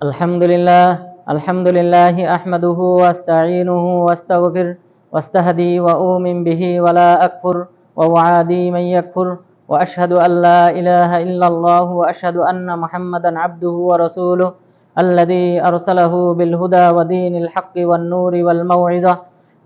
الحمد لله الحمد لله أحمده وأستعينه وأستغفر وأستهدي وأؤمن به ولا أكفر وأعادي من يكفر وأشهد أن لا إله إلا الله وأشهد أن محمدا عبده ورسوله الذي أرسله بالهدى ودين الحق والنور والموعظة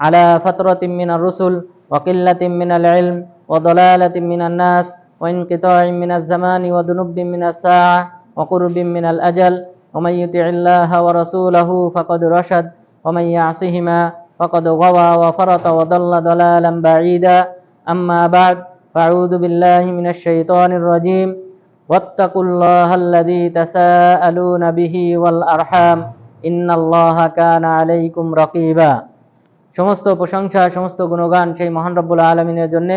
على فترة من الرسل وقلة من العلم وضلالة من الناس وانقطاع من الزمان وذنوب من الساعة وقرب من الأجل ومن يطع الله ورسوله فقد رشد ومن يعصهما فقد غوى وفرط وضل ضلالا بعيدا أما بعد فأعوذ بالله من الشيطان الرجيم واتقوا الله الذي تساءلون به والأرحام إن الله كان عليكم رقيبا সমস্ত প্রশংসা সমস্ত গুণগান সেই মহান রব্বুল আলমিনের জন্য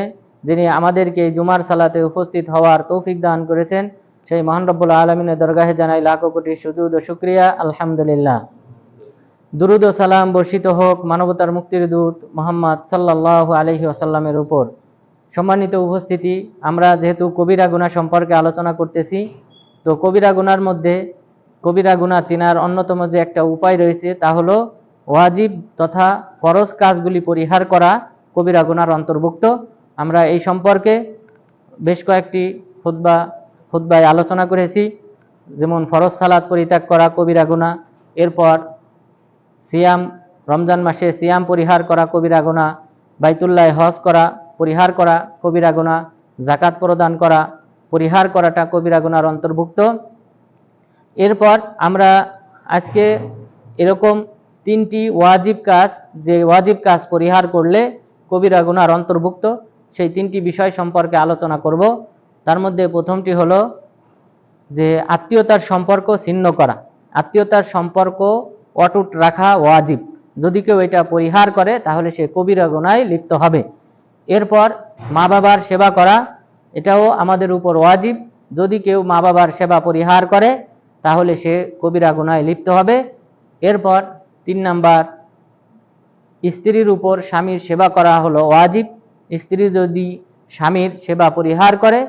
যিনি আমাদেরকে এই জুমার সালাতে উপস্থিত হওয়ার তৌফিক দান করেছেন সেই মহান রব্বুল আলমিনের দরগাহে জানাই লাখো কোটি সুজুদ ও শুক্রিয়া, আলহামদুলিল্লাহ। দুরুদ ও সালাম বর্ষিত হোক মানবতার মুক্তির দূত মোহাম্মদ সাল্লাহ আলহি আসাল্লামের উপর। সম্মানিত উপস্থিতি, আমরা যেহেতু কবিরা গুণা সম্পর্কে আলোচনা করতেছি, তো কবিরা গুনার মধ্যে কবিরা গুণা চেনার অন্যতম যে একটা উপায় রয়েছে তা হলো ওয়াজিব তথা ফরজ কাজগুলি পরিহার করা কবিরা গুনার অন্তর্ভুক্ত। আমরা এই সম্পর্কে বেশ কয়েকটি খুদ্া খুদ্বায় আলোচনা করেছি, যেমন ফরজ সালাদ পরিত্যাগ করা, কবিরা গুণা এরপর সিয়াম, রমজান মাসে সিয়াম পরিহার করা, কবিরা গুণা বাইতুল্লাহ হজ করা, পরিহার করা, কবিরা গুণা জাকাত প্রদান করা, পরিহার করাটা কবিরা গুনার অন্তর্ভুক্ত। এরপর আমরা আজকে এরকম তিনটি ওয়াজিব কাজ, যে ওয়াজিব কাজ পরিহার করলে কবিরা গুনার অন্তর্ভুক্ত, সেই তিনটি বিষয় সম্পর্কে আলোচনা করব। তার মধ্যে প্রথমটি হলো যে আত্মীয়তার সম্পর্ক ছিন্ন করা। আত্মীয়তার সম্পর্ক অটুট রাখা ওয়াজিব। যদি কেউ এটা পরিহার করে, তাহলে সে কবিরা গুনায় লিপ্ত হবে। এরপর মা বাবার সেবা করা, এটাও আমাদের উপর ওয়াজিব। যদি কেউ মা বাবার সেবা পরিহার করে, তাহলে সে কবিরা গুনায় লিপ্ত হবে। এরপর তিন নাম্বার, স্ত্রীর উপর স্বামীর সেবা করা হলো ওয়াজিব। স্ত্রী যদি স্বামীর সেবা পরিহার করে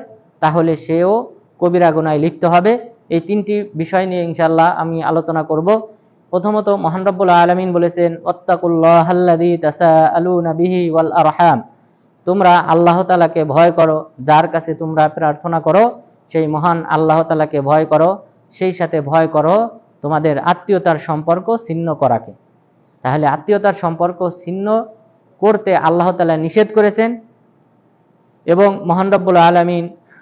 তাহলে সেও কবিরা গুনায় লিপ্ত হবে। এই তিনটি বিষয় নিয়ে ইনশাল্লাহ আমি আলোচনা করব। প্রথমত, মহান রব্বুল আলমিন বলেছেন আরহাম। তোমরা আল্লাহ তালাকে ভয় করো, যার কাছে তোমরা প্রার্থনা করো, সেই মহান আল্লাহ তালাকে ভয় করো, সেই সাথে ভয় করো তোমাদের আত্মীয়তার সম্পর্ক ছিন্ন করাকে। তাহলে আত্মীয়তার সম্পর্ক ছিন্ন করতে আল্লাহ তালা নিষেধ করেছেন এবং মহান রব্বুল আলমিন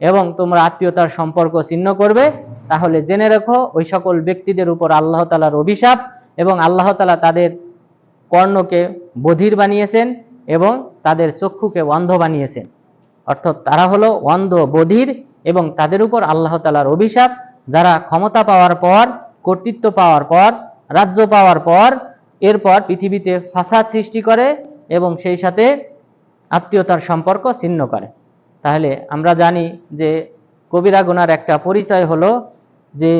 এবং তোমরা আত্মীয়তার সম্পর্ক ছিন্ন করবে, তাহলে জেনে রেখো ওই সকল ব্যক্তিদের উপর আল্লাহ তালার অভিশাপ এবং আল্লাহ তালা তাদের কর্ণকে বধির বানিয়েছেন এবং তাদের চক্ষুকে অন্ধ বানিয়েছেন। অর্থাৎ তারা হলো অন্ধ, বধির এবং তাদের উপর আল্লাহ তালার অভিশাপ। যারা ক্ষমতা পাওয়ার পর, কর্তৃত্ব পাওয়ার পর, রাজ্য পাওয়ার পর, এরপর পৃথিবীতে ফাসাদ সৃষ্টি করে এবং সেই সাথে আত্মীয়তার সম্পর্ক ছিন্ন করে। তাহলে আমরা জানি যে কবিরা গুনার একটা পরিচয় হলো যে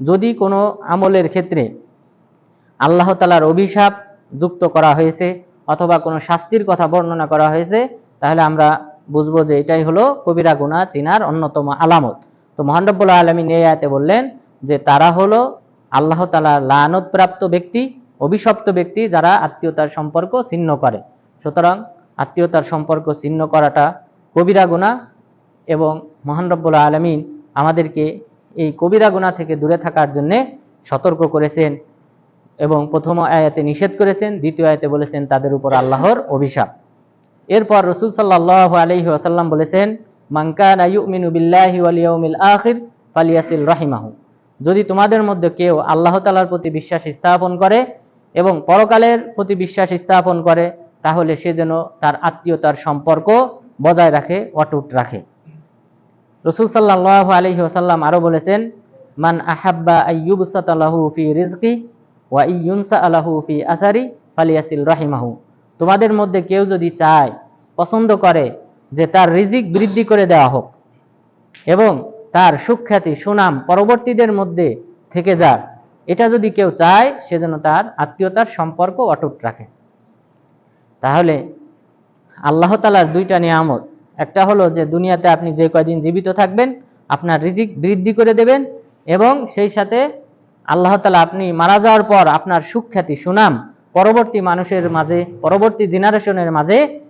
যদি কোনো আমলের ক্ষেত্রে আল্লাহ তালার অভিশাপ যুক্ত করা হয়েছে অথবা কোনো শাস্তির কথা বর্ণনা করা হয়েছে, তাহলে আমরা বুঝব যে এটাই হলো কবিরা গুণা চিনার অন্যতম আলামত। তো মহানরব্বুল্লাহ আলমিন আয়াতে বললেন যে তারা হলো আল্লাহ তালা লানতপ্রাপ্ত ব্যক্তি, অভিশপ্ত ব্যক্তি যারা আত্মীয়তার সম্পর্ক ছিন্ন করে। সুতরাং আত্মীয়তার সম্পর্ক ছিন্ন করাটা কবিরা গুণা এবং মহান রব্বুল্লাহ আলমিন আমাদেরকে এই কবিরা গুণা থেকে দূরে থাকার জন্যে সতর্ক করেছেন এবং প্রথম আয়াতে নিষেধ করেছেন, দ্বিতীয় আয়াতে বলেছেন তাদের উপর আল্লাহর অভিশাপ। এরপর রসুল সাল্লাহ আলহি আসাল্লাম বলেছেন মাঙ্কান আয়ুমিনু বিল্লাহি আখির ফালিয়াসিল রাহিমাহু। যদি তোমাদের মধ্যে কেউ আল্লাহ তালার প্রতি বিশ্বাস স্থাপন করে এবং পরকালের প্রতি বিশ্বাস স্থাপন করে, তাহলে সে যেন তার আত্মীয়তার সম্পর্ক বজায় রাখে, অটুট রাখে। রসুল সাল্লাহ আলহি আসাল্লাম আরও বলেছেন, মান আহাব্বা আইয়ুবসাতালাহু ফি রিজকি ওয়া ইউনসা আলাহু ফি আসারি ফালিয়াসিল রাহিমাহু। তোমাদের মধ্যে কেউ যদি চায়, পছন্দ করে যে তার রিজিক বৃদ্ধি করে দেওয়া হোক এবং তার সুখ্যাতি, সুনাম পরবর্তীদের মধ্যে থেকে যাক, এটা যদি কেউ চায় সেজন্য তার আত্মীয়তার সম্পর্ক অটুট রাখে। তাহলে আল্লাহ তালার দুইটা নিয়ামত। একটা হলো যে দুনিয়াতে আপনি যে কয়দিন জীবিত থাকবেন, আপনার রিজিক বৃদ্ধি করে দেবেন এবং সেই সাথে আল্লাহ তালা আপনি মারা যাওয়ার পর আপনার সুখ্যাতি, সুনাম পরবর্তী মানুষের মাঝে, পরবর্তী জেনারেশনের মাঝে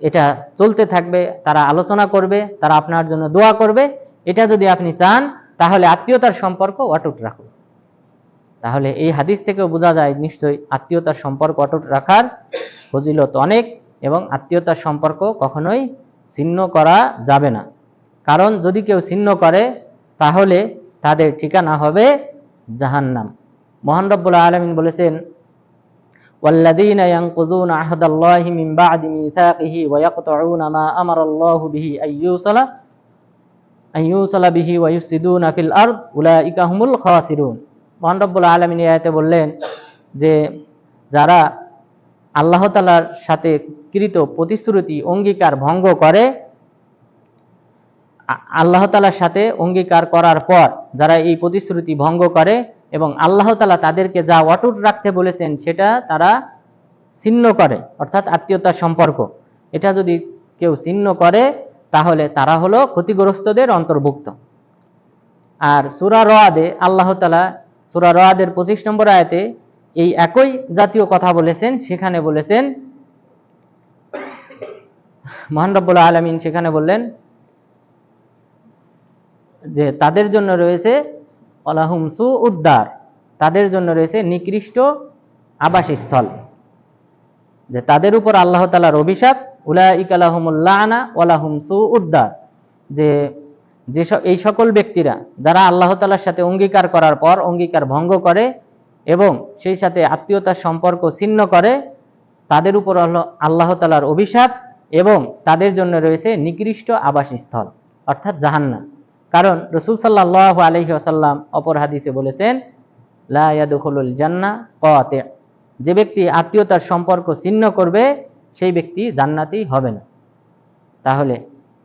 এটা চলতে থাকবে, তারা আলোচনা করবে, তারা আপনার জন্য দোয়া করবে। এটা যদি আপনি চান, তাহলে আত্মীয়তার সম্পর্ক অটুট রাখুন। তাহলে এই হাদিস থেকেও বোঝা যায়, নিশ্চয়ই আত্মীয়তার সম্পর্ক অটুট রাখার ফজিলত অনেক। এবং আত্মীয়তার সম্পর্ক কখনোই ছিন্ন করা যাবে না কারণ যদি কেউ ছিন্ন করে তাহলে তাদের ঠিকানা হবে জাহান্নাম মহান রব্বুল আলমিন বলেছেন والذين ينقضون عهد الله من بعد ميثاقه ويقطعون ما أمر الله به أن يوصل أن يوصل به ويفسدون في الأرض أولئك هم الخاسرون মহান রব্বুল আলমিন এই আয়াতে বললেন যে যারা আল্লাহ তালার সাথে কৃত প্রতিশ্রুতি, অঙ্গীকার ভঙ্গ করে। আল্লাহ তালার সাথে অঙ্গীকার করার পর যারা এই প্রতিশ্রুতি ভঙ্গ করে এবং আল্লাহ তালা তাদেরকে যা অটুট রাখতে বলেছেন সেটা তারা ছিন্ন করে, অর্থাৎ আত্মীয়তার সম্পর্ক। এটা যদি কেউ ছিন্ন করে, তাহলে তারা হলো ক্ষতিগ্রস্তদের অন্তর্ভুক্ত। আর সুরা রোয়াদে আল্লাহ তালা সুরা রোয়াদের পঁচিশ নম্বর আয়াতে এই একই জাতীয় কথা বলেছেন, সেখানে বলেছেন, মহান রব্বুল আলমিন সেখানে বললেন যে তাদের জন্য রয়েছে অলাহুম সু উদ্দার তাদের জন্য রয়েছে নিকৃষ্ট আবাসস্থল। যে তাদের উপর আল্লাহ তালার অভিশাপ উলা ইকালাহমুল্লাহনা ওলাহুম সু উদ্দার যে যে এই সকল ব্যক্তিরা, যারা আল্লাহ তালার সাথে অঙ্গীকার করার পর অঙ্গীকার ভঙ্গ করে এবং সেই সাথে আত্মীয়তার সম্পর্ক ছিন্ন করে, তাদের উপর হলো আল্লাহ তালার অভিশাপ এবং তাদের জন্য রয়েছে নিকৃষ্ট আবাসস্থল, অর্থাৎ জাহান্না কারণ রসুল সাল্লাহ আলহি আসাল্লাম অপর হাদিসে বলেছেন, লা ইয়াদখুলুল জান্না কতে যে ব্যক্তি আত্মীয়তার সম্পর্ক ছিন্ন করবে, সেই ব্যক্তি জান্নাতি হবে না। তাহলে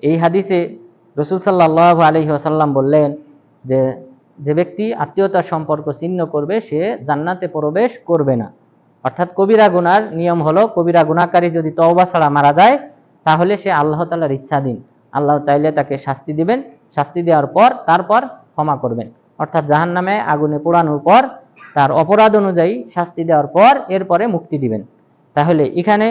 এই হাদিসে রসুল সাল্লাহ আলহি আসাল্লাম বললেন যে যে ব্যক্তি আত্মীয়তার সম্পর্ক ছিন্ন করবে, সে জান্নাতে প্রবেশ করবে না। অর্থাৎ কবিরা গুনার নিয়ম হলো, কবিরা গুণাকারী যদি তওবা ছাড়া মারা যায়, তাহলে সে আল্লাহ তালার ইচ্ছাধীন। আল্লাহ চাইলে তাকে শাস্তি দিবেন, শাস্তি দেওয়ার পর তারপর ক্ষমা করবেন। অর্থাৎ জাহান নামে আগুনে পোড়ানোর পর, তার অপরাধ অনুযায়ী শাস্তি দেওয়ার পর এরপরে মুক্তি দিবেন। তাহলে এখানে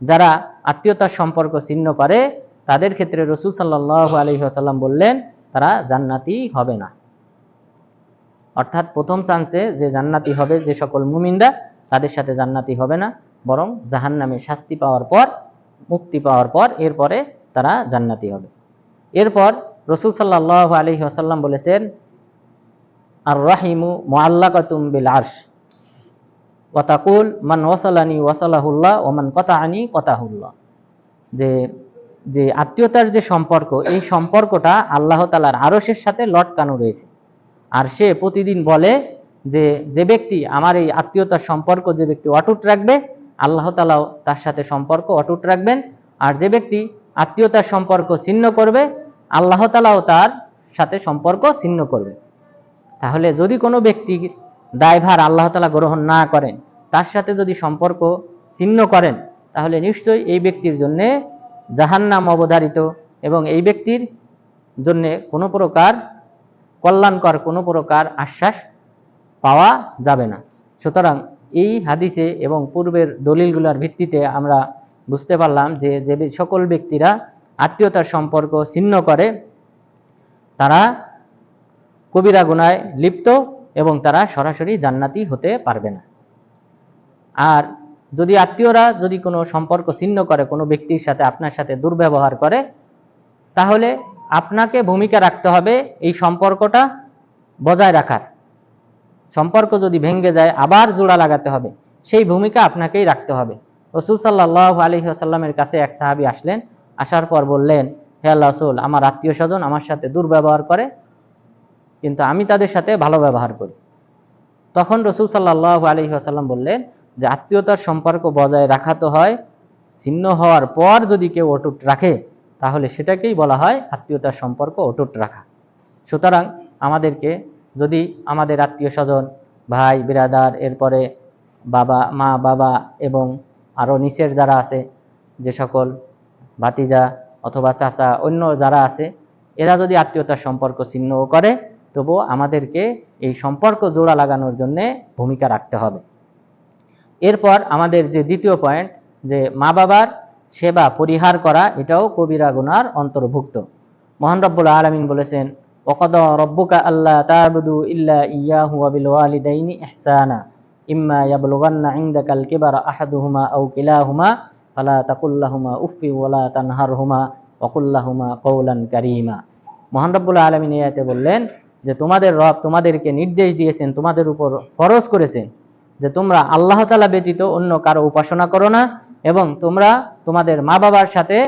যারা আত্মীয়তার সম্পর্ক ছিন্ন করে, তাদের ক্ষেত্রে রসুল সাল্লাহ আলহি আসাল্লাম বললেন, তারা জান্নাতি হবে না। অর্থাৎ প্রথম চান্সে যে জান্নাতি হবে যে সকল মুমিনরা, তাদের সাথে জান্নাতি হবে না। বরং জাহান্নামে শাস্তি পাওয়ার পর, মুক্তি পাওয়ার পর, এরপরে তারা জান্নাতি হবে। এরপর রসুল সাল্লাহ আলহি আসাল্লাম বলেছেন আর রাহিমু মোয়াল্লাকাতুম বিল আরশ ওয়াতাকুল মান ওয়াসালানি ওয়াসালাহুল্লাহ ওমান কতাআনি কতাহুল্লাহ। যে যে আত্মীয়তার যে সম্পর্ক, এই সম্পর্কটা আল্লাহ তালার আরশের সাথে লটকানো রয়েছে। আর সে প্রতিদিন বলে যে যে ব্যক্তি আমার এই আত্মীয়তার সম্পর্ক, যে ব্যক্তি অটুট রাখবে, আল্লাহ তালাও তার সাথে সম্পর্ক অটুট রাখবেন। আর যে ব্যক্তি আত্মীয়তার সম্পর্ক ছিন্ন করবে, আল্লাহ তালাও তার সাথে সম্পর্ক ছিন্ন করবে। তাহলে যদি কোনো ব্যক্তি দায়ভার আল্লাহ তালা গ্রহণ না করেন, তার সাথে যদি সম্পর্ক ছিন্ন করেন, তাহলে নিশ্চয়ই এই ব্যক্তির জন্য জাহান্নাম অবধারিত এবং এই ব্যক্তির জন্যে কোনো প্রকার কল্যাণকর কোনো প্রকার আশ্বাস পাওয়া যাবে না। সুতরাং এই হাদিসে এবং পূর্বের দলিলগুলোর ভিত্তিতে আমরা বুঝতে পারলাম যে যে সকল ব্যক্তিরা আত্মীয়তার সম্পর্ক ছিন্ন করে, তারা কবিরা গুনায় লিপ্ত এবং তারা সরাসরি জান্নাতি হতে পারবে না। আর যদি আত্মীয়রা যদি কোনো সম্পর্ক ছিন্ন করে, কোনো ব্যক্তির সাথে আপনার সাথে দুর্ব্যবহার করে, তাহলে আপনাকে ভূমিকা রাখতে হবে এই সম্পর্কটা বজায় রাখার। সম্পর্ক যদি ভেঙে যায়, আবার জোড়া লাগাতে হবে। সেই ভূমিকা আপনাকেই রাখতে হবে। রসুল সাল্লাহ আলী আসাল্লামের কাছে এক সাহাবি আসলেন, আসার পর বললেন, হে আল্লাহ রসুল, আমার আত্মীয় স্বজন আমার সাথে দুর্ব্যবহার করে, কিন্তু আমি তাদের সাথে ভালো ব্যবহার করি। তখন রসুল সাল্লাহ আলহি আসাল্লাম বললেন যে, আত্মীয়তার সম্পর্ক বজায় রাখা তো হয়, ছিন্ন হওয়ার পর যদি কেউ অটুট রাখে তাহলে সেটাকেই বলা হয় আত্মীয়তার সম্পর্ক অটুট রাখা। সুতরাং আমাদেরকে যদি আমাদের আত্মীয় স্বজন, ভাই বিরাদার এরপরে বাবা, মা, বাবা এবং আরও নিচের যারা আছে, যে সকল ভাতিজা অথবা চাচা, অন্য যারা আছে, এরা যদি আত্মীয়তার সম্পর্ক ছিন্ন করে, তবুও আমাদেরকে এই সম্পর্ক জোড়া লাগানোর জন্য ভূমিকা রাখতে হবে। এরপর আমাদের যে দ্বিতীয় পয়েন্ট যে মা বাবার সেবা পরিহার করা, এটাও কবিরা গুনার অন্তর্ভুক্ত। মহান রব্বুল আলমিন বলেছেন ওকদ রব্বুকা আল্লাহ তাবুদু ইল্লা ইয়াহু ওয়াবিল ওয়ালিদাইনি ইহসানা। ইম্মা ইয়াবলুগান্না ইনদাকাল কিবারা আহাদুহুমা আও কিলাহুমা, ফালা তাকুল্লাহুমা উফি ওয়ালা তানহারহুমা ওয়াকুল্লাহুমা কওলান কারীমা। মহান রব্বুল আলমিন এতে বললেন যে, তোমাদের রব তোমাদেরকে নির্দেশ দিয়েছেন, তোমাদের উপর ফরজ করেছেন যে, তোমরা আল্লাহ তালা ব্যতীত অন্য কারও উপাসনা করো না এবং তোমরা তোমাদের মা বাবার সাথে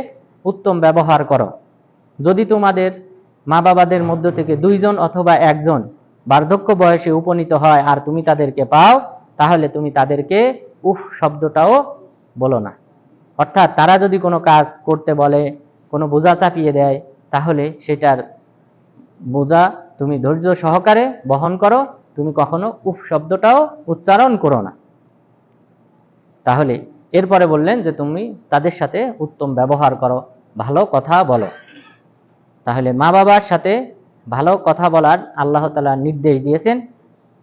উত্তম ব্যবহার করো। যদি তোমাদের মা বাবাদের মধ্য থেকে দুইজন অথবা একজন বার্ধক্য বয়সে উপনীত হয় আর তুমি তাদেরকে পাও, তাহলে তুমি তাদেরকে উফ শব্দটাও বলো না। অর্থাৎ তারা যদি কোনো কাজ করতে বলে, কোনো বোঝা চাপিয়ে দেয়, তাহলে সেটার বোঝা তুমি ধৈর্য সহকারে বহন করো, তুমি কখনো উফ শব্দটাও উচ্চারণ করো না। তাহলে এরপরে বললেন যে তুমি তাদের সাথে উত্তম ব্যবহার করো, ভালো কথা বলো। তাহলে মা বাবার সাথে ভালো কথা বলার আল্লাহ তালা নির্দেশ দিয়েছেন,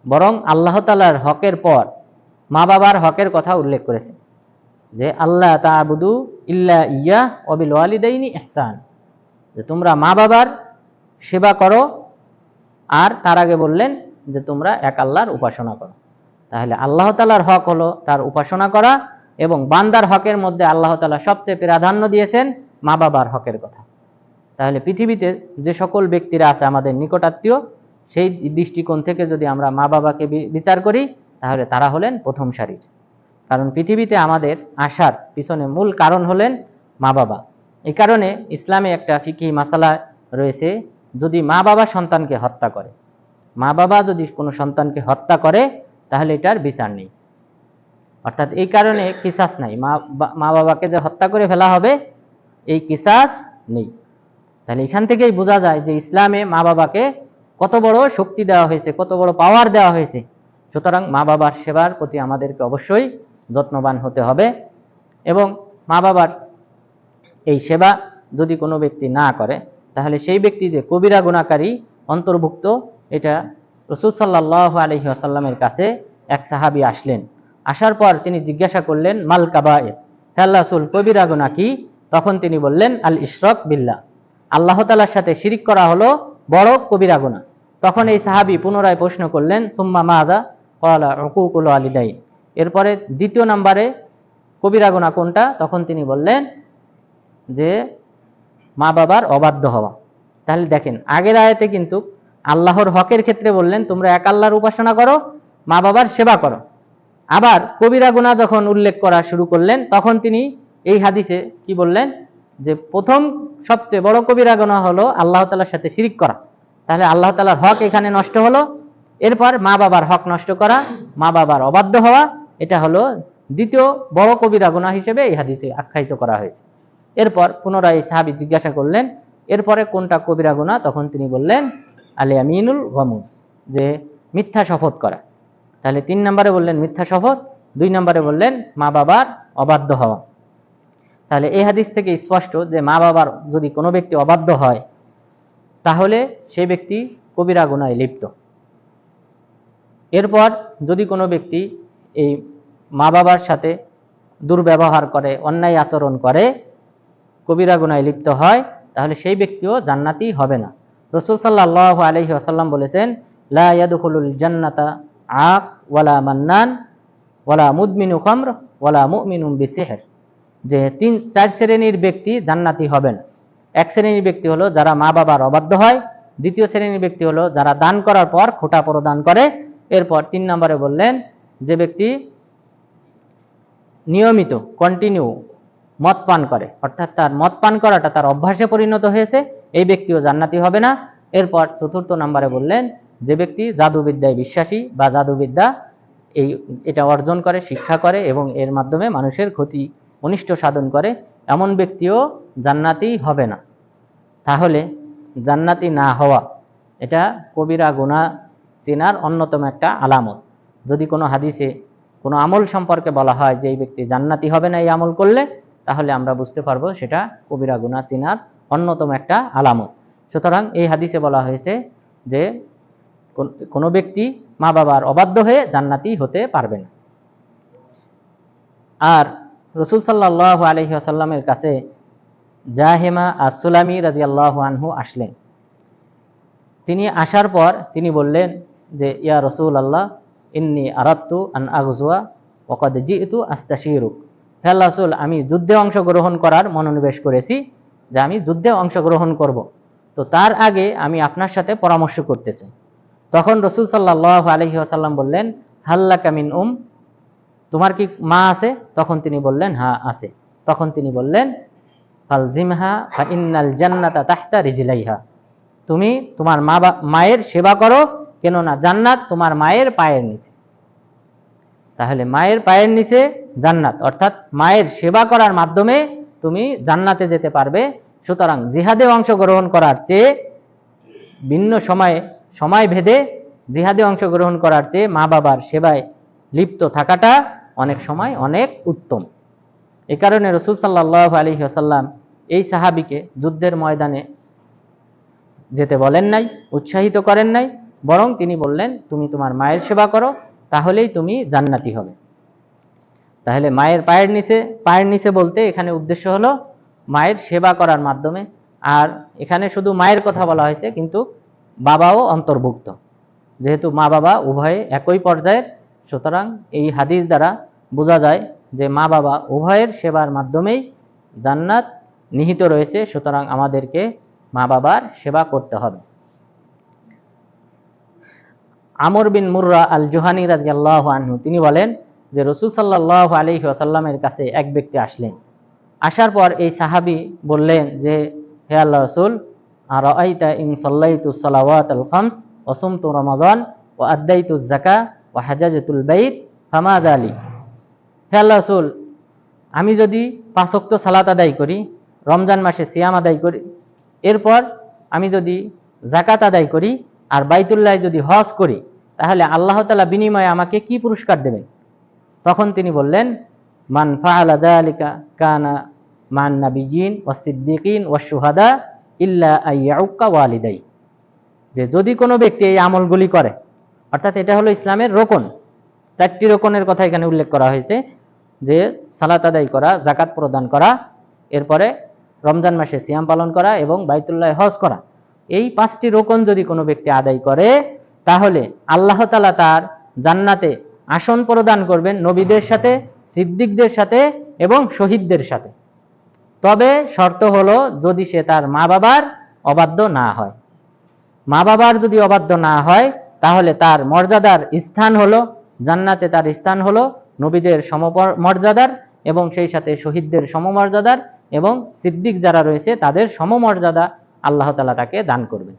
বরং আল্লাহ তালার হকের পর মা বাবার হকের কথা উল্লেখ করেছেন, যে আল্লাহ তাবুদু ইল্লা ইয়া অবিল ওয়ালিদাইনি এহসান যে তোমরা মা বাবার সেবা করো, আর তার আগে বললেন যে তোমরা এক আল্লাহর উপাসনা করো। তাহলে আল্লাহ তালার হক হলো তার উপাসনা করা এবং বান্দার হকের মধ্যে আল্লাহ তালা সবচেয়ে প্রাধান্য দিয়েছেন মা বাবার হকের কথা। তাহলে পৃথিবীতে যে সকল ব্যক্তিরা আছে, আমাদের নিকটাত্মীয়, সেই দৃষ্টিকোণ থেকে যদি আমরা মা বাবাকে বিচার করি, তাহলে তারা হলেন প্রথম সারির। কারণ পৃথিবীতে আমাদের আসার পিছনে মূল কারণ হলেন মা বাবা। এই কারণে ইসলামে একটা ফিকি মাসালা রয়েছে, যদি মা বাবা সন্তানকে হত্যা করে। মা বাবা যদি কোনো সন্তানকে হত্যা করে, তাহলে এটার বিচার নেই। অর্থাৎ এই কারণে কিসাস নাই। মা বাবাকে যে হত্যা করে ফেলা হবে, এই কিসাস নেই। তাহলে এখান থেকেই বোঝা যায় যে ইসলামে মা বাবাকে কত বড় শক্তি দেওয়া হয়েছে, কত বড় পাওয়ার দেওয়া হয়েছে। সুতরাং মা বাবার সেবার প্রতি আমাদেরকে অবশ্যই যত্নবান হতে হবে এবং মা বাবার এই সেবা যদি কোনো ব্যক্তি না করে, তাহলে সেই ব্যক্তি যে কবিরা গুণাকারী, অন্তর্ভুক্ত, এটা রসুল সাল্লাহ আলহি আসাল্লামের কাছে এক সাহাবি আসলেন। আসার পর তিনি জিজ্ঞাসা করলেন, মাল কাবায়ে রাসুল, কবিরা গুণা কি? তখন তিনি বললেন, আল ইশরক বিল্লা আল্লাহ তালার সাথে শিরিক করা হলো বড় কবিরা গুণা তখন এই সাহাবি পুনরায় প্রশ্ন করলেন, সুম্মা মাদা কলা রকুকুল আলিদাই এরপরে দ্বিতীয় নাম্বারে কবিরা গুণা কোনটা? তখন তিনি বললেন যে, মা বাবার অবাধ্য হওয়া। তাহলে দেখেন, আগের আয়াতে কিন্তু আল্লাহর হকের ক্ষেত্রে বললেন, তোমরা এক আল্লাহর উপাসনা করো, মা বাবার সেবা করো। আবার কবিরা গুণা যখন উল্লেখ করা শুরু করলেন, তখন তিনি এই হাদিসে কি বললেন? যে প্রথম সবচেয়ে বড় কবিরা গুণা হলো আল্লাহ তালার সাথে শিরিক করা। তাহলে আল্লাহ তালার হক এখানে নষ্ট হলো। এরপর মা বাবার হক নষ্ট করা, মা বাবার অবাধ্য হওয়া, এটা হলো দ্বিতীয় বড় কবিরা গুণা হিসেবে এই হাদিসে আখ্যায়িত করা হয়েছে। এরপর পুনরায় সাহাবি জিজ্ঞাসা করলেন, এরপরে কোনটা কবিরা গুণা তখন তিনি বললেন আলে আমিনুল গমুস যে মিথ্যা শপথ করা। তাহলে তিন নম্বরে বললেন মিথ্যা শপথ, দুই নম্বরে বললেন মা বাবার অবাধ্য হওয়া। তাহলে এই হাদিস থেকে স্পষ্ট যে মা বাবার যদি কোনো ব্যক্তি অবাধ্য হয়, তাহলে সে ব্যক্তি কবিরা গুণায় লিপ্ত। এরপর যদি কোনো ব্যক্তি এই মা বাবার সাথে দুর্ব্যবহার করে, অন্যায় আচরণ করে, কবিরা গুনায় লিপ্ত হয়, তাহলে সেই ব্যক্তিও জান্নাতি হবে না। রসুল সাল্লাহ আলহি আসাল্লাম বলেছেন লাদুল জান্নাতা আক, ওয়ালা মান্নান, ওয়ালা মুদমিনু খমর, ওয়ালা মুমিনুম বিসেহের। যে তিন, চার শ্রেণির ব্যক্তি জান্নাতি হবেন। এক শ্রেণির ব্যক্তি হলো যারা মা বাবার অবাধ্য হয়। দ্বিতীয় শ্রেণির ব্যক্তি হলো যারা দান করার পর খোটা প্রদান করে। এরপর তিন নম্বরে বললেন, যে ব্যক্তি নিয়মিত কন্টিনিউ মদ পান করে, অর্থাৎ তার মদ পান করাটা তার অভ্যাসে পরিণত হয়েছে, এই ব্যক্তিও জান্নাতি হবে না। এরপর চতুর্থ নম্বরে বললেন যে ব্যক্তি জাদুবিদ্যায় বিশ্বাসী বা জাদুবিদ্যা এই, এটা অর্জন করে, শিক্ষা করে এবং এর মাধ্যমে মানুষের ক্ষতি, অনিষ্ট সাধন করে, এমন ব্যক্তিও জান্নাতি হবে না। তাহলে জান্নাতি না হওয়া, এটা কবিরা গুণা চেনার অন্যতম একটা আলামত। যদি কোনো হাদিসে কোনো আমল সম্পর্কে বলা হয় যে এই ব্যক্তি জান্নাতি হবে না এই আমল করলে, তাহলে আমরা বুঝতে পারব সেটা কবিরা গুণা চেনার অন্যতম একটা আলামত। সুতরাং এই হাদিসে বলা হয়েছে যে কোন- ব্যক্তি মা বাবার অবাধ্য হয়ে জান্নাতি হতে পারবে না। আর রসুল সাল্লাহ আলহি আসাল্লামের কাছে জাহেমা আর সুলামি রাজি আল্লাহ আনহু আসলেন। তিনি আসার পর তিনি বললেন যে, ইয়া রসুল আল্লাহ ইন্নি আরাত্তু আন আগজুয়া ওকদ জিতু আস্তাশিরুক। হে আল্লাহ রসুল, আমি যুদ্ধে অংশগ্রহণ করার মনোনিবেশ করেছি যে আমি যুদ্ধে অংশগ্রহণ করব। তো তার আগে আমি আপনার সাথে পরামর্শ করতে চাই। তখন রসুল সাল্লাহ আলহি আসাল্লাম বললেন হাল্লা কামিন উম তোমার কি মা আছে? তখন তিনি বললেন হ্যাঁ আছে। তখন তিনি বললেন জান্নাতা তুমি তোমার মা মায়ের সেবা করো, কেননা জান্নাত তোমার মায়ের পায়ের নিচে। তাহলে মায়ের পায়ের নিচে জান্নাত, অর্থাৎ মায়ের সেবা করার মাধ্যমে তুমি জান্নাতে যেতে পারবে। সুতরাং জিহাদে অংশগ্রহণ করার চেয়ে ভিন্ন সময়ে সময় ভেদে জিহাদে অংশগ্রহণ করার চেয়ে মা বাবার সেবায় লিপ্ত থাকাটা অনেক সময় অনেক উত্তম। এ কারণে রসুল সাল্লাহ আলী আসাল্লাম এই সাহাবিকে যুদ্ধের ময়দানে যেতে বলেন নাই, উৎসাহিত করেন নাই, বরং তিনি বললেন, তুমি তোমার মায়ের সেবা করো, তাহলেই তুমি জান্নাতি হবে। তাহলে মায়ের পায়ের নিচে পায়ের নিচে বলতে এখানে উদ্দেশ্য হলো মায়ের সেবা করার মাধ্যমে। আর এখানে শুধু মায়ের কথা বলা হয়েছে, কিন্তু বাবাও অন্তর্ভুক্ত। যেহেতু মা বাবা উভয়ে একই পর্যায়ের, সুতরাং এই হাদিস দ্বারা বোঝা যায় যে মা বাবা উভয়ের সেবার মাধ্যমেই জান্নাত নিহিত রয়েছে, সুতরাং আমাদেরকে মা বাবার সেবা করতে হবে। আমর বিন মুর্রা আল জোহানি রাজিয়াল্লাহ আনহু, তিনি বলেন যে রসুল সাল্লাহ আলী আসাল্লামের কাছে এক ব্যক্তি আসলেন। আসার পর এই সাহাবি বললেন যে, হে আল্লাহ রসুল আর আইতা ইন সাল্লাইতু সালাওয়াত আল খামস ওসুমতু রমাদান ও আদাইতু জাকা ও হাজাজতুল বাইত হামাদ আলী হে আল্লাহ রসুল, আমি যদি পাঁচক্ত সালাত আদায় করি, রমজান মাসে সিয়াম আদায় করি, এরপর আমি যদি জাকাত আদায় করি আর বাইতুল্লাহ যদি হজ করি, তাহলে আল্লাহ তালা বিনিময়ে আমাকে কি পুরস্কার দেবেন? তখন তিনি বললেন, মান যালিকা কানা মান নাবিয়িন ওয়াস সিদ্দিকিন ওয়াস শুহাদা ইল্লা আইয়াউকা ওয়ালিদাই। যে যদি কোনো ব্যক্তি এই আমলগুলি করে, অর্থাৎ এটা হলো ইসলামের রোকন, চারটি রোকনের কথা এখানে উল্লেখ করা হয়েছে, যে সালাত আদায় করা জাকাত প্রদান করা, এরপরে রমজান মাসে সিয়াম পালন করা এবং বাইতুল্লাহ হজ করা। এই পাঁচটি রোকন যদি কোনো ব্যক্তি আদায় করে, তাহলে আল্লাহ তালা তার জান্নাতে আসন প্রদান করবেন নবীদের সাথে, সিদ্দিকদের সাথে এবং শহীদদের সাথে। তবে শর্ত হলো যদি সে তার মা বাবার অবাধ্য না হয়। মা বাবার যদি অবাধ্য না হয়, তাহলে তার মর্যাদার স্থান হলো, জান্নাতে তার স্থান হলো নবীদের সমমর্যাদার এবং সেই সাথে শহীদদের সমমর্যাদার এবং সিদ্দিক যারা রয়েছে তাদের সমমর্যাদা আল্লাহ তালা তাকে দান করবেন।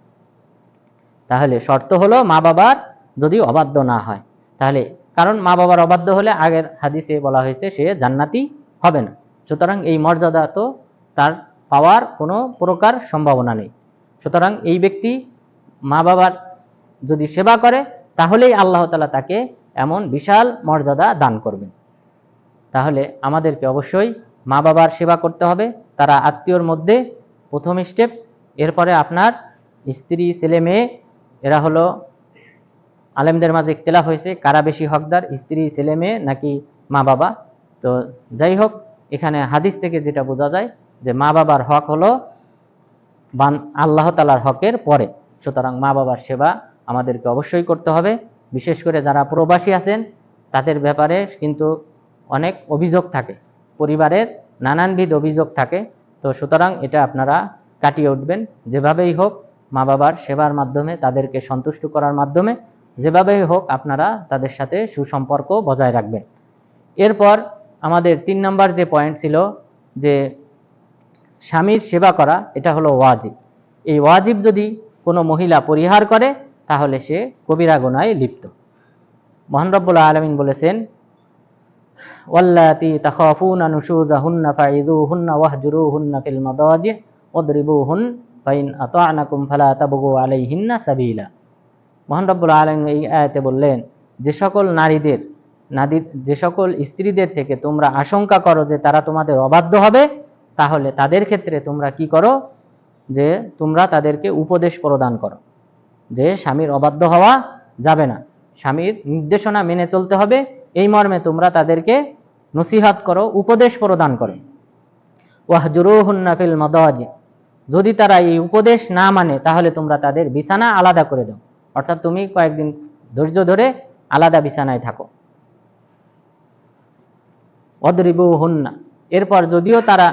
তাহলে শর্ত হলো মা বাবার যদি অবাধ্য না হয়। তাহলে কারণ মা বাবার অবাধ্য হলে আগের হাদিসে বলা হয়েছে সে জান্নাতি হবে না। সুতরাং এই মর্যাদা তো তার পাওয়ার কোনো প্রকার সম্ভাবনা নেই। সুতরাং এই ব্যক্তি মা বাবার যদি সেবা করে, তাহলেই আল্লাহ তালা তাকে এমন বিশাল মর্যাদা দান করবেন। তাহলে আমাদেরকে অবশ্যই মা বাবার সেবা করতে হবে। তারা আত্মীয়র মধ্যে প্রথম স্টেপ এরপরে আপনার স্ত্রী, ছেলে, মেয়ে, এরা হলো আলেমদের মাঝে ইখতলাফ হয়েছে, কারা বেশি হকদার, স্ত্রী, ছেলে, মেয়ে নাকি মা বাবা। তো যাই হোক এখানে হাদিস থেকে যেটা বোঝা যায় যে মা বাবার হক হলো বান আল্লাহ তালার হকের পরে। সুতরাং মা বাবার সেবা আমাদেরকে অবশ্যই করতে হবে। বিশেষ করে যারা প্রবাসী আছেন, তাদের ব্যাপারে কিন্তু অনেক অভিযোগ থাকে। পরিবারের নানানবিধ অভিযোগ থাকে। তো সুতরাং এটা আপনারা কাটিয়ে উঠবেন। যেভাবেই হোক, মা বাবার সেবার মাধ্যমে তাদেরকে সন্তুষ্ট করার মাধ্যমে যেভাবেই হোক, আপনারা তাদের সাথে সুসম্পর্ক বজায় রাখবেন। এরপর আমাদের তিন নম্বর যে পয়েন্ট ছিল যে স্বামীর সেবা করা, এটা হলো ওয়াজিব। এই ওয়াজিব যদি কোনো মহিলা পরিহার করে, তাহলে সে কবিরা গোনায় লিপ্ত। মহান রব্বুল আলমিন বলেছেন, ওয়াল্লাতি তাখাফুনা নুশুজাহুন্না ফাইযুহুন্না ওয়াহজুরুহুন্না ফিল মাদাজি ওয়াদরিবুহুন ফাইন আতা'নাকুম ফালা তাবগু আলাইহিন্না সাবিলা। মহান রব্বুল আলমিন এই আয়াতে বললেন, যে সকল নারীদের নারীর যে সকল স্ত্রীদের থেকে তোমরা আশঙ্কা করো যে তারা তোমাদের অবাধ্য হবে, তাহলে তাদের ক্ষেত্রে তোমরা কি করো? যে তোমরা তাদেরকে উপদেশ প্রদান করো। যে স্বামীর অবাধ্য হওয়া যাবে না। স্বামীর নির্দেশনা মেনে চলতে হবে। এই মর্মে তোমরা তাদেরকে নসিহাত করো, উপদেশ প্রদান করো। ওয়াহজুরুহুন্না ফিল মাদাজি। যদি তারা এই উপদেশ না মানে তাহলে তোমরা তাদের বিছানা আলাদা করে দাও। অর্থাৎ তুমি কয়েকদিন ধৈর্য ধরে আলাদা বিছানায় থাকো। অদরিবু হন্না এরপর যদিও তারা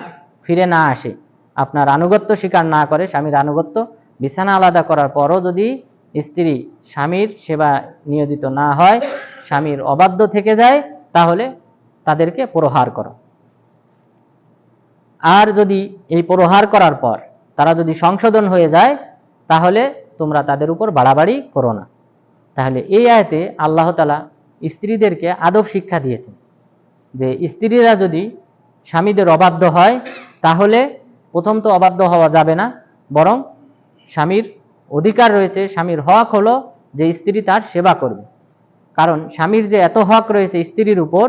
ফিরে না আসে, আপনার আনুগত্য স্বীকার না করে স্বামীর আনুগত্য বিছানা আলাদা করার পরও যদি স্ত্রী স্বামীর সেবা নিয়োজিত না হয়, স্বামীর অবাধ্য থেকে যায়, তাহলে তাদেরকে প্রহার করো। আর যদি এই প্রহার করার পর তারা যদি সংশোধন হয়ে যায়, তাহলে তোমরা তাদের উপর বাড়াবাড়ি করো না। তাহলে এই আয়তে আল্লাহ তালা স্ত্রীদেরকে আদব শিক্ষা দিয়েছেন। যে স্ত্রীরা যদি স্বামীদের অবাধ্য হয়, তাহলে প্রথম তো অবাধ্য হওয়া যাবে না, বরং স্বামীর অধিকার রয়েছে, স্বামীর হক হলো যে স্ত্রী তার সেবা করবে। কারণ স্বামীর যে এত হক রয়েছে স্ত্রীর উপর,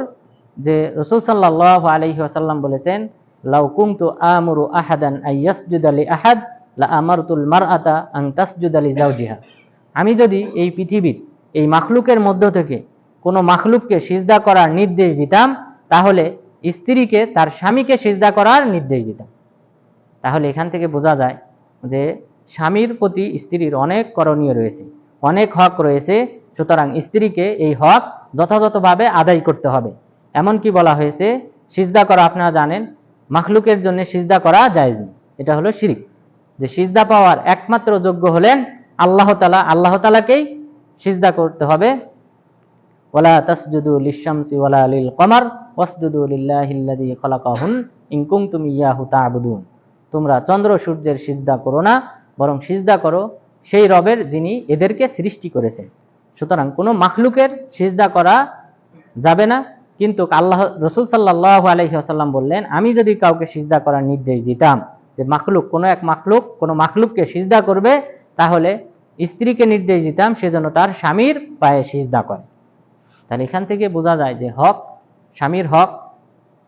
যে রসুল সাল্লাহ আলহি আসাল্লাম বলেছেন, লাউ কুমতু আমরু আহাদান আইয়াসজুদ আহাদ, লা আমারতুল মারআতা আং তাসজুদ আলী জাউজিহা আমি যদি এই পৃথিবীর, এই মাখলুকের মধ্য থেকে কোনো মাখলুককে সিজদা করার নির্দেশ দিতাম তাহলে স্ত্রীকে তার স্বামীকে সিজদা করার নির্দেশ দিতাম। তাহলে এখান থেকে বোঝা যায় যে স্বামীর প্রতি স্ত্রীর অনেক করণীয় রয়েছে, অনেক হক রয়েছে, সুতরাং স্ত্রীকে এই হক যথাযথভাবে আদায় করতে হবে। এমন কি বলা হয়েছে, সিজদা করা আপনারা জানেন, মাখলুকের জন্য সিজদা করা জায়েজ নেই। এটা হলো শিরিক। যে সিজদা পাওয়ার একমাত্র যোগ্য হলেন আল্লাহ তালা, আল্লাহ তালাকেই সিজদা করতে হবে। ওয়ালা তাসজুদু লিশামসি ওয়ালা লিল কমার, ওয়াসজুদু লিল্লাহিল্লাযী খালাকাহুন ইন কুনতুম ইয়াহু তা'বুদুন। তোমরা চন্দ্র সূর্যের সিজদা করো না, বরং সিজদা করো, সেই রবের যিনি এদেরকে সৃষ্টি করেছেন। সুতরাং কোনো মাখলুকের সিজদা করা যাবে না, কিন্তু আল্লাহ, রসুল সাল্লাহ আলহিহাসাল্লাম বললেন, আমি যদি কাউকে সিজদা করার নির্দেশ দিতাম যে মাখলুক, কোনো এক মাখলুক, কোনো মাখলুককে সিজদা করবে, তাহলে স্ত্রীকে নির্দেশ দিতাম সেজন্য তার স্বামীর পায়ে সিজদা করে। তাহলে এখান থেকে বোঝা যায় যে হক, স্বামীর হক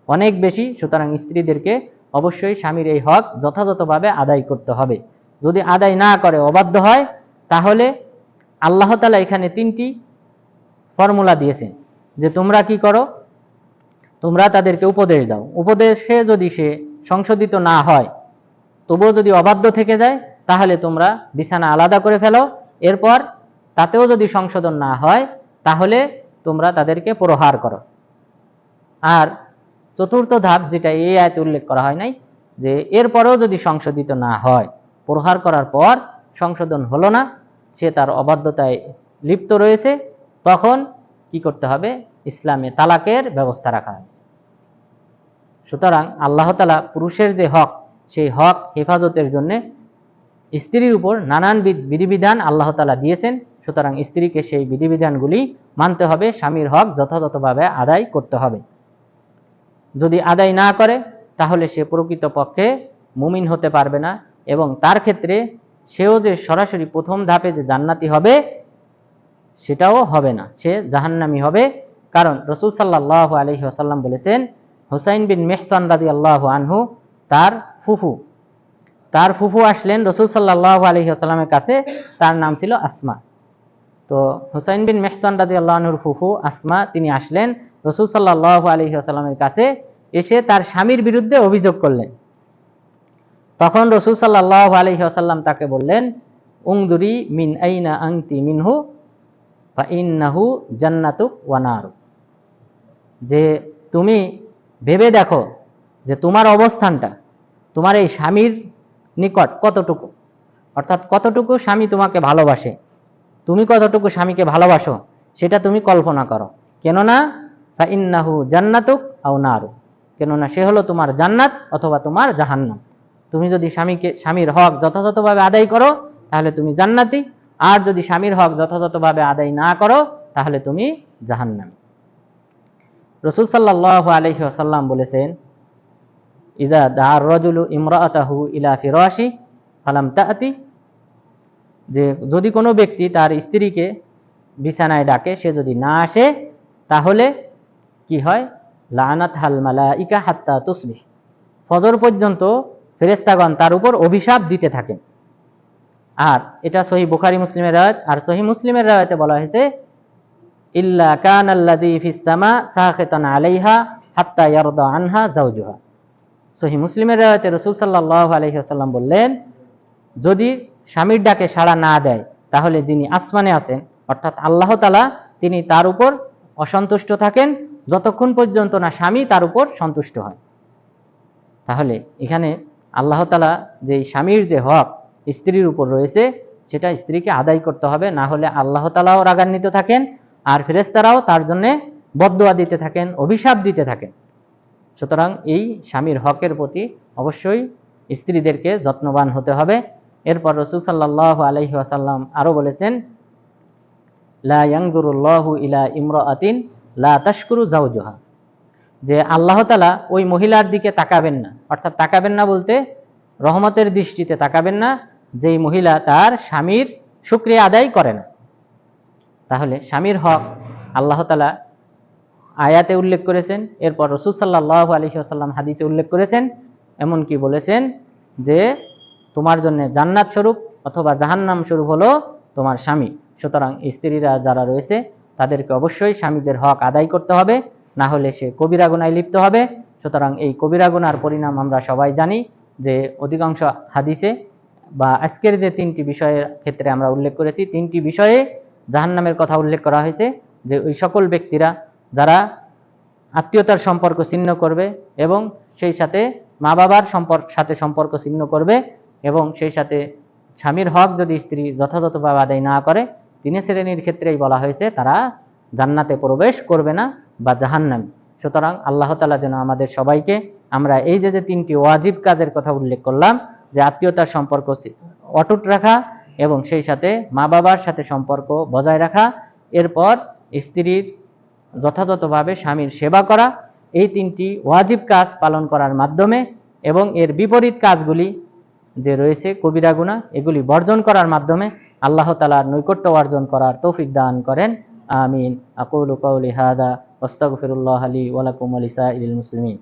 অনেক বেশি, সুতরাং স্ত্রীদেরকে অবশ্যই স্বামীর এই হক যথাযথভাবে আদায় করতে হবে। যদি আদায় না করে, অবাধ্য হয়, তাহলে আল্লাহ তালা এখানে তিনটি ফর্মুলা দিয়েছেন যে তোমরা কি করো, তোমরা তাদেরকে উপদেশ দাও। উপদেশে যদি সে সংশোধিত না হয়, তবুও যদি অবাধ্য থেকে যায়, তাহলে তোমরা বিছানা আলাদা করে ফেলো। এরপর তাতেও যদি সংশোধন না হয়, তাহলে তোমরা তাদেরকে প্রহার করো। আর চতুর্থ ধাপ যেটা এই আয়তে উল্লেখ করা হয় নাই, যে এরপরেও যদি সংশোধিত না হয়, প্রহার করার পর সংশোধন হলো না, সে তার অবাধ্যতায় লিপ্ত রয়েছে, তখন কি করতে হবে? ইসলামে তালাকের ব্যবস্থা রাখা হয়েছে। সুতরাং আল্লাহ তালা পুরুষের যে হক, সেই হক হেফাজতের জন্য স্ত্রীর উপর নানান বিধিবিধান আল্লাহ তালা দিয়েছেন। সুতরাং স্ত্রীকে সেই বিধিবিধানগুলি মানতে হবে, স্বামীর হক যথাযথভাবে আদায় করতে হবে। যদি আদায় না করে, তাহলে সে প্রকৃত পক্ষে মুমিন হতে পারবে না এবং তার ক্ষেত্রে সেও যে সরাসরি প্রথম ধাপে যে জান্নাতি হবে, সেটাও হবে না। সে জাহান্নামি হবে। কারণ রসুল সাল্লাহ আলহি আসাল্লাম বলেছেন, হুসাইন বিন মেহসান রাজি আল্লাহ আনহু তার ফুফু। তার ফুফু আসলেন রসুল সাল্লাহ আলহি আসাল্লামের কাছে, তার নাম ছিল আসমা। তো হুসাইন বিন মেহসান রাজি আল্লাহনুর ফুফু আসমা, তিনি আসলেন রসুল সাল্লাহ আলহি আসাল্লামের কাছে, এসে তার স্বামীর বিরুদ্ধে অভিযোগ করলেন। তখন রসুল সাল্লাহ আলহি আসাল্লাম তাকে বললেন, উংদুরি মিন আইনা আংতি মিনহু বা ইন্নাহু জান্নাতুক ওয়ানারু যে তুমি ভেবে দেখো যে তোমার অবস্থানটা, তোমার এই স্বামীর নিকট কতটুকু? অর্থাৎ কতটুকু স্বামী তোমাকে ভালোবাসে? তুমি কতটুকু স্বামীকে ভালোবাসো, সেটা তুমি কল্পনা করো। কেননা ইন্নাহু জান্নাতুক আও নারু কেননা, সে হলো তোমার জান্নাত অথবা তোমার জাহান্নাম। তুমি যদি স্বামীকে, স্বামীর হক যথাযথভাবে আদায় করো, তাহলে তুমি জান্নাতি। আর যদি স্বামীর হক যথাযথভাবে আদায় না করো, তাহলে তুমি জাহান্নামী। রসুল সাল্লাহ আলহি আসাল্লাম বলেছেন ইদা দা রজুলু ইমরাতাহু ইলা ফিরাশি ফালাম তাতি যে যদি কোনো ব্যক্তি তার স্ত্রীকে বিছানায় ডাকে, সে যদি না আসে, তাহলে কি হয়? লানাত হালমালা ইকা হাত্তা তুসবিহ। ফজর পর্যন্ত ফেরেস্তাগণ তার উপর অভিশাপ দিতে থাকেন। আর এটা সহি বুখারি মুসলিমের রায়ত, আর সহি মুসলিমের রায়তে বলা হয়েছে, ইল্লা কান আল্লাযী ফিস সামা সাখিতান আলাইহা হাত্তা ইয়ারদা আনহা জাউজুহা সহি মুসলিমের রায়তে রাসূল সাল্লাল্লাহু আলাইহি ওয়াসাল্লাম বললেন, যদি স্বামীর ডাকে সাড়া না দেয়, তাহলে যিনি আসমানে আছেন, অর্থাৎ আল্লাহ তালা তিনি তার উপর অসন্তুষ্ট থাকেন, যতক্ষণ পর্যন্ত না স্বামী তার উপর সন্তুষ্ট হয়। তাহলে এখানে আল্লাহ তালা যে স্বামীর যে হক স্ত্রীর উপর রয়েছে, সেটা স্ত্রীকে আদায় করতে হবে, না হলে আল্লাহ তালাও রাগান্বিত থাকেন, আর ফেরেস্তারাও তার জন্যে বদোয়া দিতে থাকেন, অভিশাপ দিতে থাকেন। সুতরাং এই স্বামীর হকের প্রতি অবশ্যই স্ত্রীদেরকে যত্নবান হতে হবে। এরপর রসুল সাল্লাহ আলহি আসাল্লাম আরও বলেছেন, লা ইয়াংজুরুল্লাহু ইলা ইমরাতিন লা তাশকুরু জাওজুহা যে আল্লাহ তালা ওই মহিলার দিকে তাকাবেন না, অর্থাৎ তাকাবেন না বলতে রহমতের দৃষ্টিতে তাকাবেন না, যেই মহিলা তার স্বামীর শুক্রিয়া আদায় করে না। তাহলে স্বামীর হক আল্লাহ তালা আয়াতে উল্লেখ করেছেন, এরপর রসুল সাল্লাহ আলহি আসাল্লাম হাদিসে উল্লেখ করেছেন, এমনকি বলেছেন যে তোমার জন্য জান্নাত স্বরূপ অথবা জাহান্নাম স্বরূপ হলো তোমার স্বামী। সুতরাং স্ত্রীরা যারা রয়েছে, তাদেরকে অবশ্যই স্বামীদের হক আদায় করতে হবে, না হলে সে কবিরা গুনায় লিপ্ত হবে। সুতরাং এই কবিরা গুনার পরিণাম আমরা সবাই জানি যে অধিকাংশ হাদিসে বা আজকের যে তিনটি বিষয়ের ক্ষেত্রে আমরা উল্লেখ করেছি, তিনটি বিষয়ে জাহান্নামের কথা উল্লেখ করা হয়েছে যে ওই সকল ব্যক্তিরা যারা আত্মীয়তার সম্পর্ক ছিন্ন করবে এবং সেই সাথে মা বাবার সম্পর্ক সাথে সম্পর্ক ছিন্ন করবে এবং সেই সাথে স্বামীর হক যদি স্ত্রী যথাযথভাবে আদায় না করে, তিনি শ্রেণির ক্ষেত্রেই বলা হয়েছে, তারা জান্নাতে প্রবেশ করবে না বা জাহান্নামী। সুতরাং আল্লাহ তালা যেন আমাদের সবাইকে, আমরা এই যে যে তিনটি ওয়াজিব কাজের কথা উল্লেখ করলাম, যে আত্মীয়তার সম্পর্ক অটুট রাখা এবং সেই সাথে মা বাবার সাথে সম্পর্ক বজায় রাখা, এরপর স্ত্রীর যথাযথভাবে স্বামীর সেবা করা, এই তিনটি ওয়াজিব কাজ পালন করার মাধ্যমে এবং এর বিপরীত কাজগুলি যে রয়েছে কবিরা গুণা এগুলি বর্জন করার মাধ্যমে আল্লাহ তালার নৈকট্য অর্জন করার তৌফিক দান করেন। আমিন। আকুল কৌলি হাদা ওস্তাগফিরুল্লাহ আলী ওয়ালাকুম আলিসা ইল মুসলিমিন।